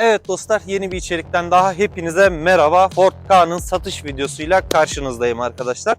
Evet dostlar yeni bir içerikten daha hepinize merhaba. Ford K'nın satış videosuyla karşınızdayım arkadaşlar.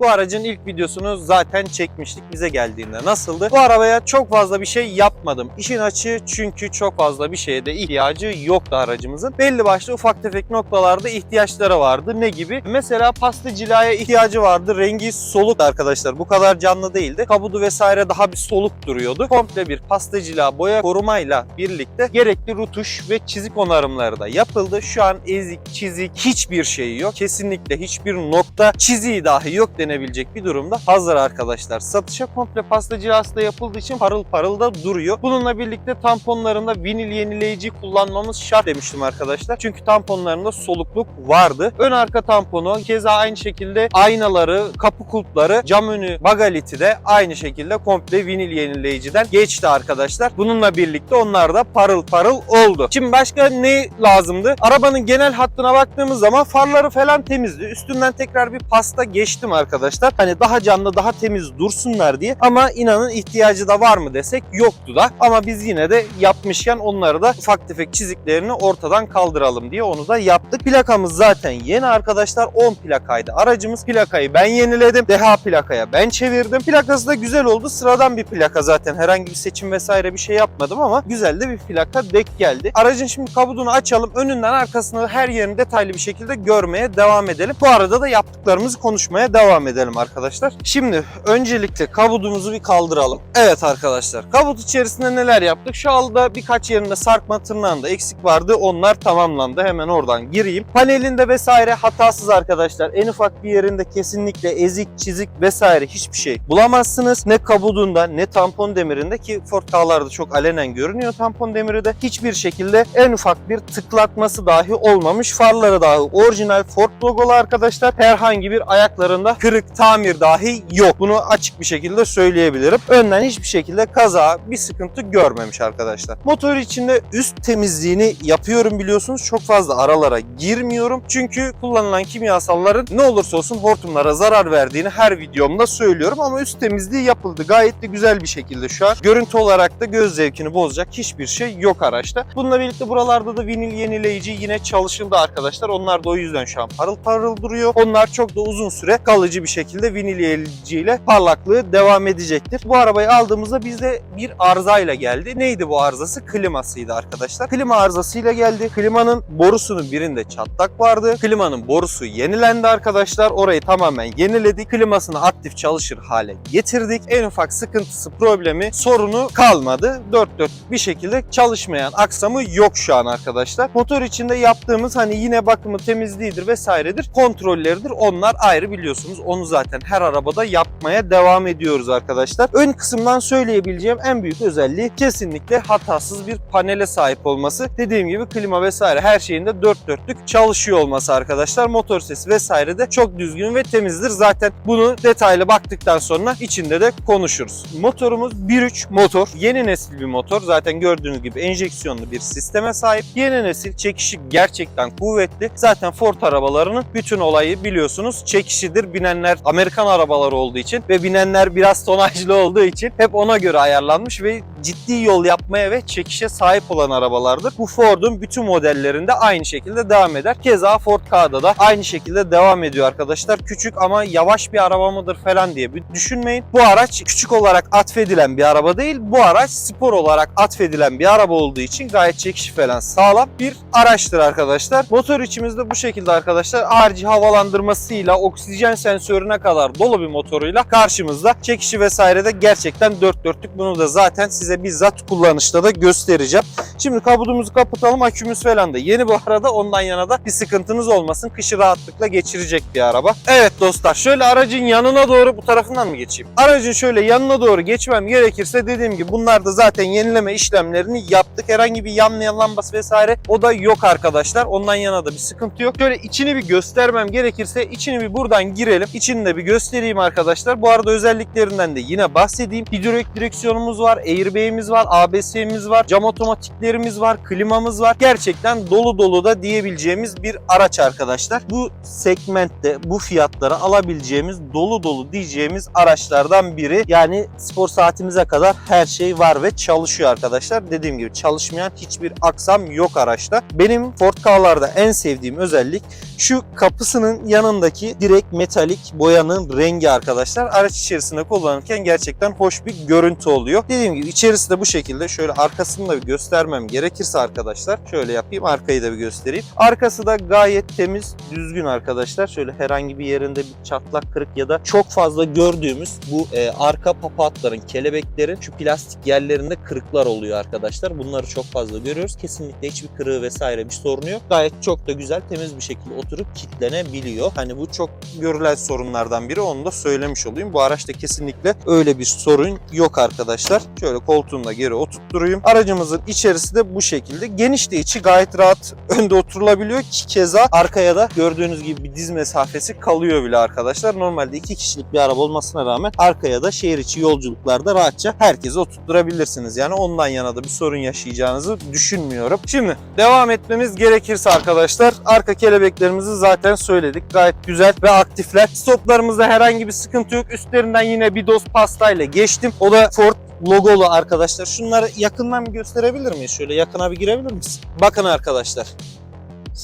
Bu aracın ilk videosunu zaten çekmiştik bize geldiğinde. Nasıldı? Bu arabaya çok fazla bir şey yapmadım. İşin açığı çünkü çok fazla bir şeye de ihtiyacı yoktu aracımızın. Belli başlı ufak tefek noktalarda ihtiyaçları vardı. Ne gibi? Mesela pasta cilaya ihtiyacı vardı. Rengi soluk arkadaşlar. Bu kadar canlı değildi. Kabudu vesaire daha bir soluk duruyordu. Komple bir pasta cila boya korumayla birlikte gerekli rutuş ve çizik onarımları da yapıldı. Şu an ezik, çizik hiçbir şey yok. Kesinlikle hiçbir nokta çiziği dahi yok denebilecek bir durumda hazır arkadaşlar. Satışa komple pasta cilası da yapıldığı için parıl parıl da duruyor. Bununla birlikte tamponlarında vinil yenileyici kullanmamız şart demiştim arkadaşlar. Çünkü tamponlarında solukluk vardı. Ön arka tamponu keza aynı şekilde aynaları, kapı kulpları, cam önü bagaliti de aynı şekilde komple vinil yenileyiciden geçti arkadaşlar. Bununla birlikte onlar da parıl parıl oldu. Şimdi başka ne lazımdı? Arabanın genel hattına baktığımız zaman farları falan temizdi. Üstünden tekrar bir pasta geçtim arkadaşlar. Hani daha canlı, daha temiz dursunlar diye. Ama inanın ihtiyacı da var mı desek yoktu da. Ama biz yine de yapmışken onları da ufak tefek çiziklerini ortadan kaldıralım diye onu da yaptık. Plakamız zaten yeni arkadaşlar. 10 plakaydı aracımız. Plakayı ben yeniledim. DH plakaya ben çevirdim. Plakası da güzel oldu. Sıradan bir plaka zaten. Herhangi bir seçim vesaire bir şey yapmadım ama güzel de bir plaka denk geldi. Aracın şimdi kabudunu açalım. Önünden arkasını her yerini detaylı bir şekilde görmeye devam edelim. Bu arada da yaptıklarımızı konuşmaya devam edelim arkadaşlar. Şimdi öncelikle kabudumuzu bir kaldıralım. Evet arkadaşlar kabut içerisinde neler yaptık? Şu anda birkaç yerinde sarkma tırnağında eksik vardı. Onlar tamamlandı. Hemen oradan gireyim. Panelinde vesaire hatasız arkadaşlar. En ufak bir yerinde kesinlikle ezik, çizik vesaire hiçbir şey bulamazsınız. Ne kabudunda ne tampon demirinde ki Ford K'larda çok alenen görünüyor tampon demiri de. Hiçbir şekilde en ufak bir tıklatması dahi olmamış. Farları dahi orijinal Ford logolu arkadaşlar. Herhangi bir ayaklarında kırık, tamir dahi yok. Bunu açık bir şekilde söyleyebilirim. Önden hiçbir şekilde kaza, bir sıkıntı görmemiş arkadaşlar. Motor içinde üst temizliğini yapıyorum biliyorsunuz. Çok fazla aralara girmiyorum. Çünkü kullanılan kimyasalların ne olursa olsun hortumlara zarar verdiğini her videomda söylüyorum ama üst temizliği yapıldı. Gayet de güzel bir şekilde şu an. Görüntü olarak da göz zevkini bozacak hiçbir şey yok araçta. Bununla birlikte buralarda da vinil yenileyici yine çalışıldı arkadaşlar. Onlar da o yüzden şu an parıl parıl duruyor. Onlar çok da uzun süre kalıcı bir şekilde vinil yenileyiciyle parlaklığı devam edecektir. Bu arabayı aldığımızda bizde bir arızayla geldi. Neydi bu arızası? Klimasıydı arkadaşlar. Klima arızasıyla geldi. Klimanın borusunun birinde çatlak vardı. Klimanın borusu yenilendi arkadaşlar. Orayı tamamen yeniledik. Klimasını aktif çalışır hale getirdik. En ufak sıkıntısı, problemi, sorunu kalmadı. Dört dörtlük bir şekilde çalışmayan aksamı yok şu an arkadaşlar. Motor içinde yaptığımız hani yine bakımı temizliğidir vesairedir. Kontrolleridir. Onlar ayrı biliyorsunuz. Onu zaten her arabada yapmaya devam ediyoruz arkadaşlar. Ön kısımdan söyleyebileceğim en büyük özelliği kesinlikle hatasız bir panele sahip olması. Dediğim gibi klima vesaire her şeyinde dört dörtlük çalışıyor olması arkadaşlar. Motor sesi vesaire de çok düzgün ve temizdir. Zaten bunu detaylı baktıktan sonra içinde de konuşuruz. Motorumuz 1.3 motor. Yeni nesil bir motor. Zaten gördüğünüz gibi enjeksiyonlu bir sisteme sahip. Yeni nesil çekişi gerçekten kuvvetli. Zaten Ford arabalarının bütün olayı biliyorsunuz çekişidir. Binenler Amerikan arabaları olduğu için ve binenler biraz tonajlı olduğu için hep ona göre ayarlanmış ve ciddi yol yapmaya ve çekişe sahip olan arabalardır. Bu Ford'un bütün modellerinde aynı şekilde devam eder. Keza Ford K'da da aynı şekilde devam ediyor arkadaşlar. Küçük ama yavaş bir araba mıdır falan diye bir düşünmeyin. Bu araç küçük olarak atfedilen bir araba değil. Bu araç spor olarak atfedilen bir araba olduğu için gayet çekişi falan sağlam bir araçtır arkadaşlar. Motor içimizde bu şekilde arkadaşlar. RC havalandırmasıyla oksijen sensörüne kadar dolu bir motoruyla karşımızda. Çekişi vesaire de gerçekten dört dörtlük. Bunu da zaten size bizzat kullanışta da göstereceğim. Şimdi kabudumuzu kapatalım. Akümüz falan da yeni bu arada. Ondan yana da bir sıkıntınız olmasın. Kışı rahatlıkla geçirecek bir araba. Evet dostlar şöyle aracın yanına doğru bu tarafından mı geçeyim? Aracın şöyle yanına doğru geçmem gerekirse dediğim gibi bunlar da zaten yenileme işlemlerini yaptık. Herhangi bir yanmayan lambası vesaire o da yok arkadaşlar. Ondan yana da bir sıkıntı yok. Şöyle içini bir göstermem gerekirse içini bir buradan girelim. İçini de bir göstereyim arkadaşlar. Bu arada özelliklerinden de yine bahsedeyim. Hidrolik direksiyonumuz var, airbag'imiz var, ABS'miz var, cam otomatiklerimiz var, klimamız var. Gerçekten dolu dolu da diyebileceğimiz bir araç arkadaşlar. Bu segmentte bu fiyatlara alabileceğimiz dolu dolu diyeceğimiz araçlardan biri. Yani spor saatimize kadar her şey var ve çalışıyor arkadaşlar. Dediğim gibi çalışmayan hiçbir aksam yok araçta. Benim Ford K'larda en sevdiğim özellik şu kapısının yanındaki direkt metalik boyanın rengi arkadaşlar. Araç içerisinde kullanırken gerçekten hoş bir görüntü oluyor. Dediğim gibi içerisi de bu şekilde. Şöyle arkasını da bir göstermem gerekirse arkadaşlar. Şöyle yapayım arkayı da bir göstereyim. Arkası da gayet temiz, düzgün arkadaşlar. Şöyle herhangi bir yerinde bir çatlak kırık ya da çok fazla gördüğümüz bu e, arka papatların, kelebeklerin şu plastik yerlerinde kırıklar oluyor arkadaşlar. Bunları çok fazla görüyoruz. Kesinlikle hiçbir kırığı vesaire bir sorunu yok. Gayet çok da güzel, temiz bir şekilde oturup kilitlenebiliyor. Hani bu çok görülen sorunlardan biri. Onu da söylemiş olayım. Bu araçta kesinlikle öyle bir sorun yok arkadaşlar. Şöyle koltuğunu da geri oturtturayım. Aracımızın içerisi de bu şekilde. Geniş de içi gayet rahat önde oturulabiliyor ki keza arkaya da gördüğünüz gibi bir diz mesafesi kalıyor bile arkadaşlar. Normalde iki kişilik bir araba olmasına rağmen arkaya da şehir içi yolculuklarda rahatça herkese oturtturabilirsiniz. Yani ondan yana da bir sorun yaşayacağınızı düşünmüyorum. Şimdi devam etmemiz gerekirse arkadaşlar arka kelebeklerimizi zaten söyledik. Gayet güzel ve aktifler. Stoplarımızda herhangi bir sıkıntı yok. Üstlerinden yine bir doz pastayla geçtim. O da Ford logolu arkadaşlar. Şunları yakından bir gösterebilir miyiz? Şöyle yakına bir girebilir misin? Bakın arkadaşlar.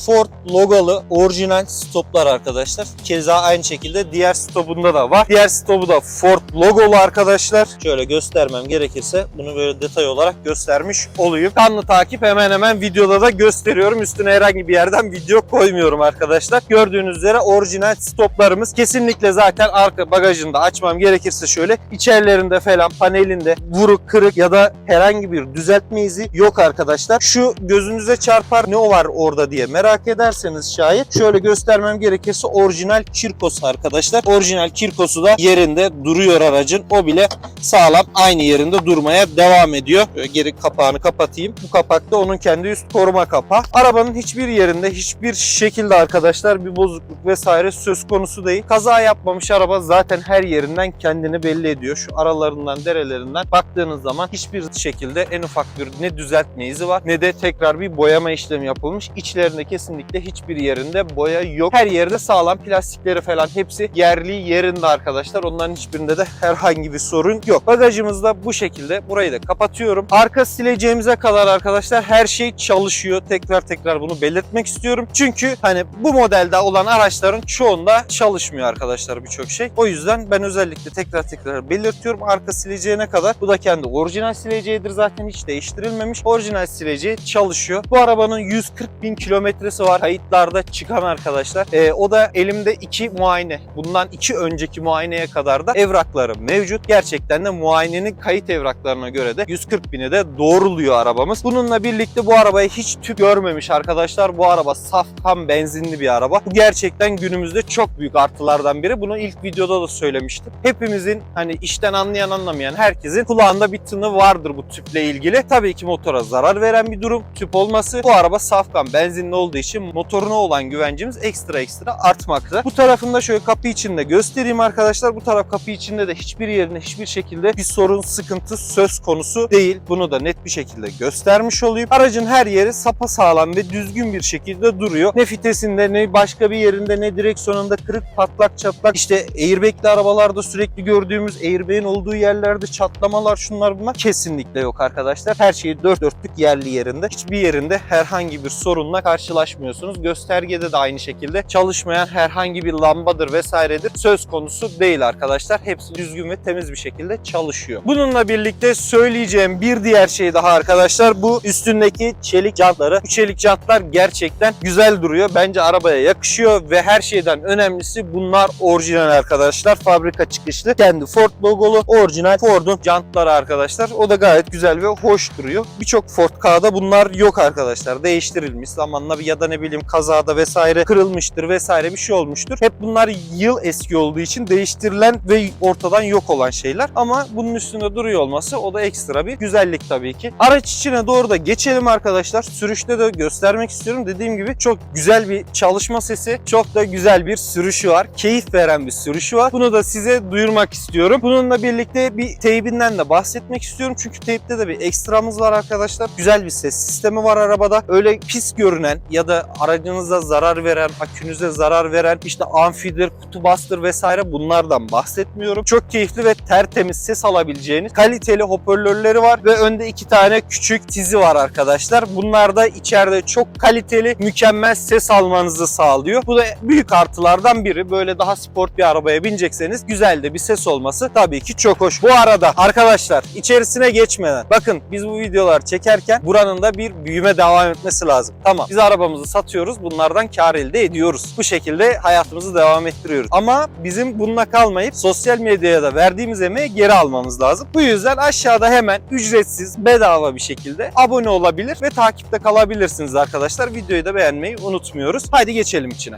Ford logalı orijinal stoplar arkadaşlar. Keza aynı şekilde diğer stopunda da var. Diğer stopu da Ford logolu arkadaşlar. Şöyle göstermem gerekirse bunu böyle detay olarak göstermiş olayım. Kanlı takip hemen hemen videoda da gösteriyorum. Üstüne herhangi bir yerden video koymuyorum arkadaşlar. Gördüğünüz üzere orijinal stoplarımız kesinlikle zaten arka bagajında açmam gerekirse şöyle içerilerinde falan panelinde vuruk kırık ya da herhangi bir düzeltme izi yok arkadaşlar. Şu gözünüze çarpar ne o var orada diye merak ederseniz şayet şöyle göstermem gerekirse orijinal Kirkos arkadaşlar. Orijinal Kirkos'u da yerinde duruyor aracın. O bile sağlam aynı yerinde durmaya devam ediyor. Böyle geri kapağını kapatayım. Bu kapak da onun kendi üst koruma kapağı. Arabanın hiçbir yerinde hiçbir şekilde arkadaşlar bir bozukluk vesaire söz konusu değil. Kaza yapmamış araba zaten her yerinden kendini belli ediyor. Şu aralarından derelerinden baktığınız zaman hiçbir şekilde en ufak bir ne düzeltme izi var ne de tekrar bir boyama işlemi yapılmış. İçlerinde kesinlikle hiçbir yerinde boya yok. Her yerde sağlam plastikleri falan hepsi yerli yerinde arkadaşlar. Onların hiçbirinde de herhangi bir sorun yok. Bagajımız da bu şekilde. Burayı da kapatıyorum. Arka sileceğimize kadar arkadaşlar her şey çalışıyor. Tekrar tekrar bunu belirtmek istiyorum. Çünkü hani bu modelde olan araçların çoğunda çalışmıyor arkadaşlar birçok şey. O yüzden ben özellikle tekrar tekrar belirtiyorum. Arka sileceğine kadar. Bu da kendi orijinal sileceğidir zaten hiç değiştirilmemiş. Orijinal sileceği çalışıyor. Bu arabanın 140 bin kilometresi var. Kayıtlarda çıkan arkadaşlar. Ee, o da elimde iki muayene. Bundan iki önceki muayeneye kadar da evrakları mevcut. Gerçekten de muayenenin kayıt evraklarına göre de 140 bine de doğruluyor arabamız. Bununla birlikte bu arabaya hiç tüp görmemiş arkadaşlar. Bu araba saf kan benzinli bir araba. Bu gerçekten günümüzde çok büyük artılardan biri. Bunu ilk videoda da söylemiştim. Hepimizin hani işten anlayan anlamayan herkesin kulağında bir tını vardır bu tüple ilgili. Tabii ki motora zarar veren bir durum. Tüp olması. Bu araba saf kan benzinli olduğu için motoruna olan güvencimiz ekstra ekstra artmakta. Bu tarafında şöyle kapı içinde göstereyim arkadaşlar. Bu taraf kapı içinde de hiçbir yerine hiçbir şekilde bir sorun, sıkıntı söz konusu değil. Bunu da net bir şekilde göstermiş olayım. Aracın her yeri sapa sağlam ve düzgün bir şekilde duruyor. Ne fitesinde ne başka bir yerinde ne direksiyonunda kırık patlak çatlak. İşte airbag'li arabalarda sürekli gördüğümüz airbag'in olduğu yerlerde çatlamalar şunlar bunlar kesinlikle yok arkadaşlar. Her şey dört dörtlük yerli yerinde. Hiçbir yerinde herhangi bir sorunla karşılaşmıyorsunuz. Göstergede de aynı şekilde çalışmayan herhangi bir lambadır vesairedir söz konusu değil arkadaşlar. Hepsi düzgün ve temiz bir şekilde çalışıyor. Bununla birlikte söyleyeceğim bir diğer şey daha arkadaşlar bu üstündeki çelik jantları. Bu çelik jantlar gerçekten güzel duruyor. Bence arabaya yakışıyor ve her şeyden önemlisi bunlar orijinal arkadaşlar. Fabrika çıkışlı. Kendi Ford logolu orijinal Ford'un jantları arkadaşlar. O da gayet güzel ve hoş duruyor. Birçok Ford K'da bunlar yok arkadaşlar. Değiştirilmiş. Zamanla bir ya da ne bileyim kazada vesaire kırılmıştır vesaire bir şey olmuştur. Hep bunlar yıl eski olduğu için değiştirilen ve ortadan yok olan şeyler. Ama bunun üstünde duruyor olması o da ekstra bir güzellik tabii ki. Araç içine doğru da geçelim arkadaşlar. Sürüşte de göstermek istiyorum. Dediğim gibi çok güzel bir çalışma sesi, çok da güzel bir sürüşü var. Keyif veren bir sürüşü var. Bunu da size duyurmak istiyorum. Bununla birlikte bir teybinden de bahsetmek istiyorum. Çünkü teypte de bir ekstramız var arkadaşlar. Güzel bir ses sistemi var arabada. Öyle pis görünen ya da aracınıza zarar veren, akünüze zarar veren işte amfidir, kutu bastır vesaire bunlardan bahsetmiyorum. Çok keyifli ve tertemiz ses alabileceğiniz kaliteli hoparlörleri var ve önde iki tane küçük tizi var arkadaşlar. Bunlar da içeride çok kaliteli, mükemmel ses almanızı sağlıyor. Bu da büyük artılardan biri. Böyle daha sport bir arabaya binecekseniz güzel de bir ses olması tabii ki çok hoş. Bu arada arkadaşlar içerisine geçmeden bakın biz bu videolar çekerken buranın da bir büyüme devam etmesi lazım. Tamam biz arabamızı satıyoruz bunlardan kar elde ediyoruz. Bu şekilde hayatımızı devam ettiriyoruz. Ama bizim bununla kalmayıp sosyal medyaya da verdiğimiz emeği geri almamız lazım. Bu yüzden aşağıda hemen ücretsiz bedava bir şekilde abone olabilir ve takipte kalabilirsiniz arkadaşlar. Videoyu da beğenmeyi unutmuyoruz. Haydi geçelim içine.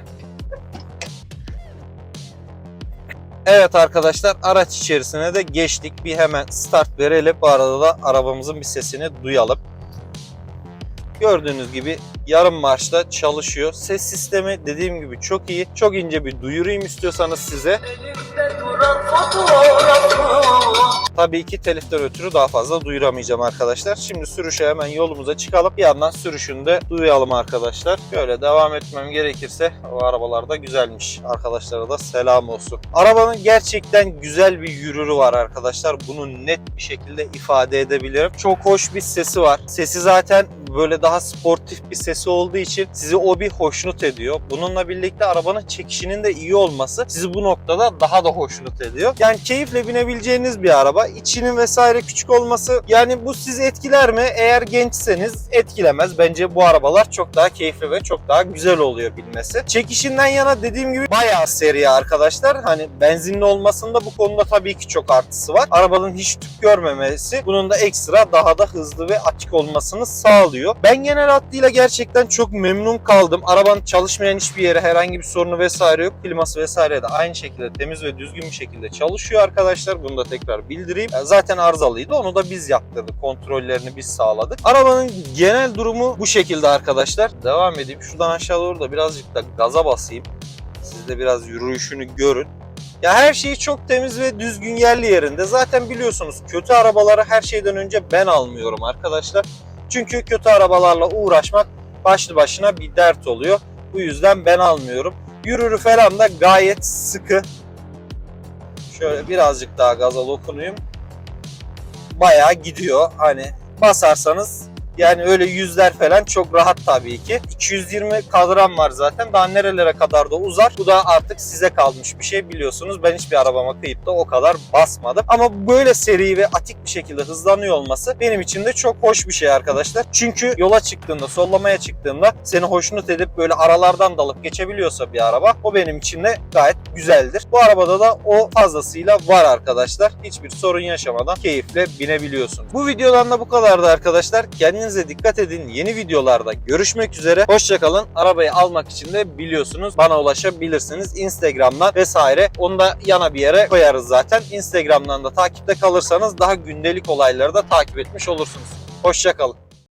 Evet arkadaşlar araç içerisine de geçtik. Bir hemen start verelim. Bu arada da arabamızın bir sesini duyalım. Gördüğünüz gibi yarım marşta çalışıyor. Ses sistemi dediğim gibi çok iyi. Çok ince bir duyurayım istiyorsanız size. Tabii ki teliften ötürü daha fazla duyuramayacağım arkadaşlar. Şimdi sürüşe hemen yolumuza çıkalım. Bir yandan sürüşünü de duyalım arkadaşlar. Böyle devam etmem gerekirse o arabalar da güzelmiş. Arkadaşlara da selam olsun. Arabanın gerçekten güzel bir yürürü var arkadaşlar. Bunu net bir şekilde ifade edebilirim. Çok hoş bir sesi var. Sesi zaten böyle daha sportif bir sesi olduğu için sizi o bir hoşnut ediyor. Bununla birlikte arabanın çekişinin de iyi olması sizi bu noktada daha da hoşnut ediyor. Yani keyifle binebileceğiniz bir araba. İçinin vesaire küçük olması yani bu sizi etkiler mi? Eğer gençseniz etkilemez. Bence bu arabalar çok daha keyifli ve çok daha güzel oluyor bilmesi. Çekişinden yana dediğim gibi bayağı seri arkadaşlar. Hani benzinli olmasında bu konuda tabii ki çok artısı var. Arabanın hiç tüp görmemesi bunun da ekstra daha da hızlı ve açık olmasını sağlıyor. Ben genel hattıyla gerçekten çok memnun kaldım. Arabanın çalışmayan hiçbir yere herhangi bir sorunu vesaire yok. Kliması vesaire de aynı şekilde temiz ve düzgün bir şekilde çalışıyor arkadaşlar. Bunu da tekrar bildireyim. Zaten arızalıydı. Onu da biz yaptırdık. Kontrollerini biz sağladık. Arabanın genel durumu bu şekilde arkadaşlar. Devam edeyim. Şuradan aşağı doğru da birazcık da gaza basayım. Siz de biraz yürüyüşünü görün. Ya her şeyi çok temiz ve düzgün yerli yerinde. Zaten biliyorsunuz kötü arabaları her şeyden önce ben almıyorum arkadaşlar. Çünkü kötü arabalarla uğraşmak başlı başına bir dert oluyor. Bu yüzden ben almıyorum. Yürürü falan da gayet sıkı. Şöyle birazcık daha gaza dokunayım. Bayağı gidiyor. Hani basarsanız yani öyle yüzler falan çok rahat tabii ki. 220 kadran var zaten. Daha nerelere kadar da uzar. Bu da artık size kalmış bir şey biliyorsunuz. Ben hiçbir arabama kıyıp da o kadar basmadım. Ama böyle seri ve atik bir şekilde hızlanıyor olması benim için de çok hoş bir şey arkadaşlar. Çünkü yola çıktığında, sollamaya çıktığında seni hoşnut edip böyle aralardan dalıp geçebiliyorsa bir araba o benim için de gayet güzeldir. Bu arabada da o fazlasıyla var arkadaşlar. Hiçbir sorun yaşamadan keyifle binebiliyorsunuz. Bu videodan da bu kadardı arkadaşlar. Kendinize dikkat edin. Yeni videolarda görüşmek üzere. Hoşçakalın. Arabayı almak için de biliyorsunuz bana ulaşabilirsiniz. Instagram'dan vesaire. Onu da yana bir yere koyarız zaten. Instagram'dan da takipte kalırsanız daha gündelik olayları da takip etmiş olursunuz. Hoşçakalın.